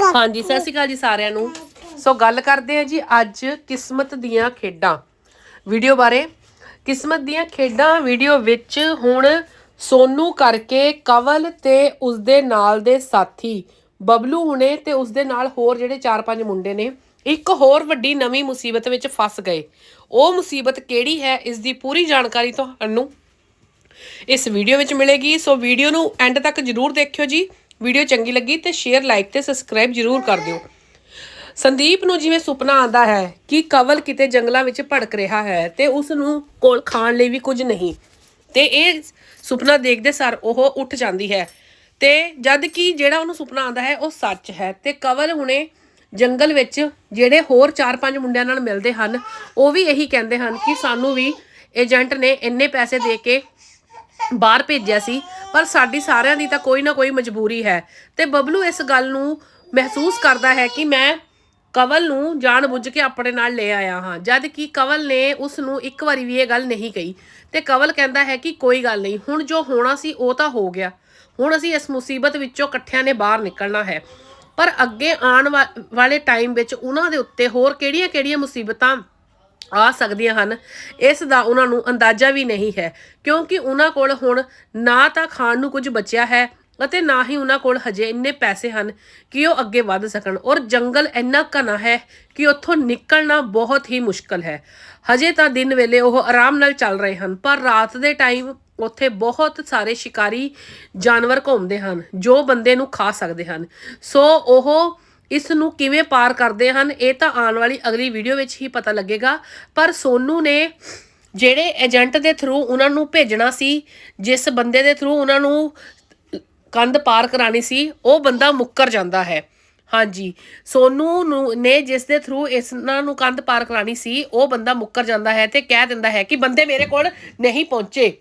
ਹਾਂਜੀ, ਸਤਿ ਸ਼੍ਰੀ ਅਕਾਲ ਜੀ ਸਾਰਿਆਂ ਨੂੰ। ਸੋ ਗੱਲ ਕਰਦੇ ਹਾਂ ਜੀ ਅੱਜ ਕਿਸਮਤ ਦੀਆਂ ਖੇਡਾਂ ਵੀਡੀਓ ਬਾਰੇ। ਕਿਸਮਤ ਦੀਆਂ ਖੇਡਾਂ ਵੀਡੀਓ ਵਿੱਚ ਹੁਣ ਸੋਨੂ ਕਰਕੇ ਕਵਲ ਤੇ ਉਸਦੇ ਨਾਲ ਦੇ ਸਾਥੀ ਬਬਲੂ ਹੁਣੇ ਤੇ ਉਸਦੇ ਨਾਲ ਹੋਰ ਜਿਹੜੇ 4-5 ਮੁੰਡੇ ਨੇ, ਇੱਕ ਹੋਰ ਵੱਡੀ ਨਵੀਂ ਮੁਸੀਬਤ ਵਿੱਚ ਫਸ ਗਏ। ਉਹ ਮੁਸੀਬਤ ਕਿਹੜੀ ਹੈ ਇਸ ਦੀ ਪੂਰੀ ਜਾਣਕਾਰੀ ਤੁਹਾਨੂੰ ਇਸ ਵੀਡੀਓ ਵਿੱਚ ਮਿਲੇਗੀ। ਸੋ ਵੀਡੀਓ ਨੂੰ ਐਂਡ ਤੱਕ ਜਰੂਰ ਦੇਖਿਓ ਜੀ। ਵੀਡੀਓ ਚੰਗੀ ਲੱਗੀ ਤੇ ਸ਼ੇਅਰ ਲਾਈਕ ਤੇ ਸਬਸਕ੍ਰਾਈਬ ਜਰੂਰ ਕਰ ਦਿਓ। ਸੰਦੀਪ ਨੂੰ ਜਿਵੇਂ ਸੁਪਨਾ ਆਂਦਾ ਹੈ ਕਿ ਕਵਲ ਕਿਤੇ ਜੰਗਲਾਂ ਵਿੱਚ ਭੜਕ ਰਿਹਾ ਹੈ ਤੇ ਉਸ ਨੂੰ ਕੋਲ ਖਾਣ ਲਈ ਵੀ ਕੁਝ ਨਹੀਂ। ਤੇ ਇਹ ਸੁਪਨਾ ਦੇਖਦੇ ਸਾਰ ਉਹ ਉੱਠ ਜਾਂਦੀ ਹੈ। ਤੇ ਜਦ ਕਿ ਜਿਹੜਾ ਉਹਨੂੰ ਸੁਪਨਾ ਆਂਦਾ ਹੈ, ਉਹ ਸੱਚ ਹੈ ਤੇ ਕਵਲ ਹੁਣੇ ਜੰਗਲ ਵਿੱਚ ਜਿਹੜੇ ਹੋਰ 4-5 ਮੁੰਡਿਆਂ ਨਾਲ ਮਿਲਦੇ ਹਨ, ਉਹ ਵੀ ਇਹੀ ਕਹਿੰਦੇ ਹਨ ਕਿ ਸਾਨੂੰ ਵੀ ਏਜੰਟ ਨੇ ਇੰਨੇ ਪੈਸੇ ਦੇ ਕੇ ਬਾਹਰ ਭੇਜਿਆ ਸੀ, ਪਰ ਸਾਡੀ ਸਾਰਿਆਂ ਦੀ ਤਾਂ ਕੋਈ ਨਾ ਕੋਈ ਮਜਬੂਰੀ ਹੈ। ਤੇ ਬਬਲੂ ਇਸ ਗੱਲ ਨੂੰ ਮਹਿਸੂਸ ਕਰਦਾ ਹੈ ਕਿ ਮੈਂ ਕਵਲ ਨੂੰ ਜਾਣਬੁੱਝ ਕੇ ਆਪਣੇ ਨਾਲ ਲੈ ਆਇਆ ਹਾਂ, ਜਦ ਕਿ ਕਵਲ ਨੇ ਉਸ ਨੂੰ ਇੱਕ ਵਾਰੀ ਵੀ ਇਹ ਗੱਲ ਨਹੀਂ ਕਹੀ। ਤੇ ਕਵਲ ਕਹਿੰਦਾ ਹੈ ਕਿ ਕੋਈ ਗੱਲ ਨਹੀਂ, ਹੁਣ ਜੋ ਹੋਣਾ ਸੀ ਉਹ ਤਾਂ ਹੋ ਗਿਆ। ਹੁਣ ਅਸੀਂ ਇਸ ਮੁਸੀਬਤ ਵਿੱਚੋਂ ਇਕੱਠਿਆਂ ਨੇ ਬਾਹਰ ਨਿਕਲਣਾ ਹੈ। ਪਰ ਅੱਗੇ ਆਉਣ ਵਾ- ਵਾਲੇ ਟਾਈਮ ਵਿੱਚ ਉਹਨਾਂ ਦੇ ਉੱਤੇ ਹੋਰ ਕਿਹੜੀਆਂ-ਕਿਹੜੀਆਂ ਮੁਸੀਬਤਾਂ ਆ ਸਕਦੀਆਂ ਹਨ। ਇਸ ਦਾ ਉਹਨਾਂ ਨੂੰ ਅੰਦਾਜ਼ਾ ਵੀ ਨਹੀਂ ਹੈ, ਕਿਉਂਕਿ ਉਹਨਾਂ ਕੋਲ ਹੁਣ ਨਾ ਤਾਂ ਖਾਣ ਨੂੰ ਕੁਝ ਬਚਿਆ ਹੈ ਅਤੇ ਨਾ ਹੀ ਉਹਨਾਂ ਕੋਲ ਹਜੇ ਇੰਨੇ ਪੈਸੇ ਹਨ ਕਿ ਉਹ ਅੱਗੇ ਵੱਧ ਸਕਣ। ਔਰ ਜੰਗਲ ਇੰਨਾ ਘਣਾ ਹੈ ਕਿ ਉੱਥੋਂ ਨਿਕਲਣਾ ਬਹੁਤ ਹੀ ਮੁਸ਼ਕਲ ਹੈ। ਹਜੇ ਤਾਂ ਦਿਨ ਵੇਲੇ ਉਹ ਆਰਾਮ ਨਾਲ ਚੱਲ ਰਹੇ ਹਨ, ਪਰ ਰਾਤ ਦੇ ਟਾਈਮ ਉੱਥੇ ਬਹੁਤ ਸਾਰੇ ਸ਼ਿਕਾਰੀ ਜਾਨਵਰ ਘੁੰਮਦੇ ਹਨ, ਜੋ ਬੰਦੇ ਨੂੰ ਖਾ ਸਕਦੇ ਹਨ। ਸੋ ਉਹ ਇਸ ਨੂੰ ਕਿਵੇਂ ਪਾਰ ਕਰਦੇ ਹਨ, ਇਹ ਤਾਂ ਆਉਣ ਵਾਲੀ ਅਗਲੀ ਵੀਡੀਓ ਵਿੱਚ ਹੀ ਪਤਾ ਲੱਗੇਗਾ। ਪਰ ਸੋਨੂ ਨੇ ਜਿਹੜੇ ਏਜੰਟ ਦੇ ਥਰੂ ਉਹਨਾਂ ਨੂੰ ਭੇਜਣਾ ਸੀ, ਜਿਸ ਬੰਦੇ ਦੇ ਥਰੂ ਉਹਨਾਂ ਨੂੰ ਕੰਧ ਪਾਰ ਕਰਾਣੀ ਸੀ, ਉਹ ਬੰਦਾ ਮੁੱਕਰ ਜਾਂਦਾ ਹੈ। ਹਾਂਜੀ, ਸੋਨੂ ਨੂੰ, ਨੇ ਜਿਸ ਦੇ ਥਰੂ ਇਸਨਾਂ ਨੂੰ ਕੰਧ ਪਾਰ ਕਰਾਣੀ ਸੀ, ਉਹ ਬੰਦਾ ਮੁੱਕਰ ਜਾਂਦਾ ਹੈ ਤੇ ਕਹਿ ਦਿੰਦਾ ਹੈ ਕਿ ਬੰਦੇ ਮੇਰੇ ਕੋਲ ਨਹੀਂ ਪਹੁੰਚੇ।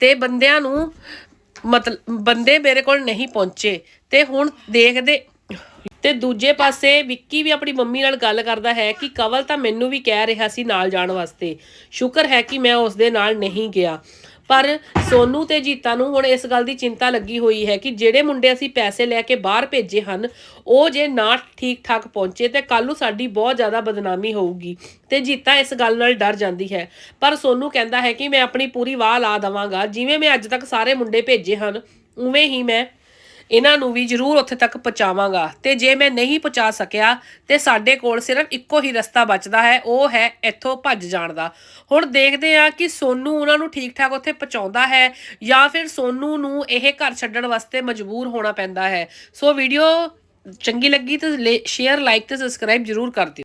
ਤੇ ਬੰਦਿਆਂ ਨੂੰ ਮਤਲਬ ਬੰਦੇ ਮੇਰੇ ਕੋਲ ਨਹੀਂ ਪਹੁੰਚੇ। ਤੇ ਹੁਣ ਦੇਖਦੇ ਤੇ ਦੂਜੇ ਪਾਸੇ ਵਿੱਕੀ ਵੀ ਆਪਣੀ ਮੰਮੀ ਨਾਲ ਗੱਲ ਕਰਦਾ ਹੈ ਕਿ ਕਵਲ ਤਾਂ ਮੈਨੂੰ ਵੀ ਕਹਿ ਰਿਹਾ ਸੀ ਨਾਲ ਜਾਣ ਵਾਸਤੇ। ਸ਼ੁਕਰ ਹੈ ਕਿ ਮੈਂ ਉਸ ਦੇ ਨਾਲ ਨਹੀਂ ਗਿਆ। ਪਰ ਸੋਨੂ ਤੇ ਜੀਤਾ ਨੂੰ ਹੁਣ ਇਸ ਗੱਲ ਦੀ ਚਿੰਤਾ ਲੱਗੀ ਹੋਈ ਹੈ ਕਿ ਜਿਹੜੇ ਮੁੰਡੇ ਅਸੀਂ ਪੈਸੇ ਲੈ ਕੇ ਬਾਹਰ ਭੇਜੇ ਹਨ, ਉਹ ਜੇ ਨਾ ਠੀਕ ਠਾਕ ਪਹੁੰਚੇ ਤੇ ਕੱਲ ਨੂੰ ਸਾਡੀ ਬਹੁਤ ਜ਼ਿਆਦਾ ਬਦਨਾਮੀ ਹੋਊਗੀ। ਤੇ ਜੀਤਾ ਇਸ ਗੱਲ ਨਾਲ ਡਰ ਜਾਂਦੀ ਹੈ। ਪਰ ਸੋਨੂ ਕਹਿੰਦਾ ਹੈ ਕਿ ਮੈਂ ਆਪਣੀ ਪੂਰੀ ਵਾਹ ਲਾ ਦਵਾਂਗਾ। ਜਿਵੇਂ ਮੈਂ ਅੱਜ ਤੱਕ ਸਾਰੇ ਮੁੰਡੇ ਭੇਜੇ ਹਨ, ਉਵੇਂ ਹੀ ਮੈਂ ਇਹਨਾਂ ਨੂੰ ਵੀ ਜ਼ਰੂਰ ਉੱਥੇ ਤੱਕ ਪਹੁੰਚਾਵਾਂਗਾ। ਤੇ ਜੇ ਮੈਂ ਨਹੀਂ ਪਹੁੰਚਾ ਸਕਿਆ, ਤੇ ਸਾਡੇ ਕੋਲ ਸਿਰਫ ਇੱਕੋ ਹੀ ਰਸਤਾ ਬਚਦਾ ਹੈ, ਉਹ ਹੈ ਇੱਥੋਂ ਭੱਜ ਜਾਣ ਦਾ। ਹੁਣ ਦੇਖਦੇ ਆ ਕਿ ਸੋਨੂ ਉਹਨਾਂ ਨੂੰ ਠੀਕ ਠਾਕ ਉੱਥੇ ਪਹੁੰਚਾਉਂਦਾ ਹੈ ਜਾਂ ਫਿਰ ਸੋਨੂ ਨੂੰ ਇਹ ਘਰ ਛੱਡਣ ਵਾਸਤੇ ਮਜਬੂਰ ਹੋਣਾ ਪੈਂਦਾ ਹੈ। ਸੋ ਵੀਡੀਓ ਚੰਗੀ ਲੱਗੀ ਤਾਂ ਸ਼ੇਅਰ ਲਾਈਕ ਤੇ ਸਬਸਕ੍ਰਾਈਬ ਜ਼ਰੂਰ ਕਰ ਦਿਓ।